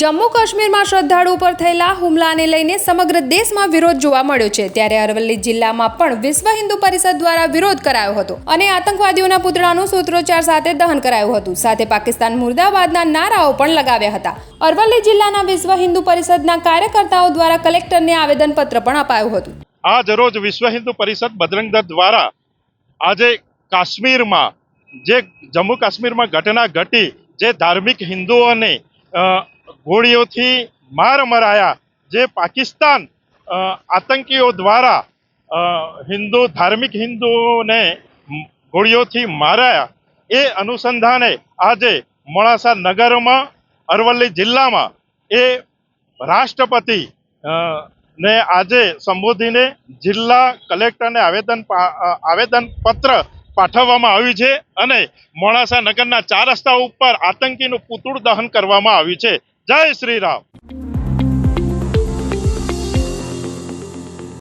જમ્મુ કાશ્મીરમાં શ્રદ્ધાળુ ઉપર થયેલા હુમલાને લઈને સમગ્ર દેશમાં વિરોધ જોવા મળ્યો છે. ત્યારે અરવલ્લી જિલ્લામાં પણ વિશ્વ હિન્દુ પરિષદ દ્વારા વિરોધ કરાયો હતો અને આતંકવાદીઓના પુતળાનું સૂત્રોચ્ચાર સાથે દહન કરાયું હતું. સાથે પાકિસ્તાન મુર્દાબાદના નારાઓ પણ લગાવ્યા હતા. અરવલ્લી જિલ્લાના વિશ્વ હિન્દુ પરિષદના કાર્યકર્તાઓ દ્વારા કલેક્ટરને આવેદનપત્ર પણ અપાયું હતું. આજ રોજ વિશ્વ હિન્દુ પરિષદ બજરંગ દ્વારા આજે કાશ્મીરમાં જે જમ્મુ કાશ્મીરમાં ઘટના ઘટી, જે ધાર્મિક હિન્દુઓને ગોળીઓથી માર મરાયા, જે પાકિસ્તાન આતંકીઓ દ્વારા હિન્દુ, ધાર્મિક હિન્દુઓને ગોળીઓથી મારાયા. એ અનુસંધાને આજે મોડાસા નગરમાં, અરવલ્લી જિલ્લામાં એ રાષ્ટ્રપતિ ને આજે સંબોધીને જિલ્લા કલેક્ટરને આવેદન આવેદન પત્ર પાઠવવામાં આવ્યું છે અને મોડાસા નગરના ચાર રસ્તા ઉપર આતંકીનું પુતળું દહન કરવામાં આવ્યું છે. జై శ్రీరామ్.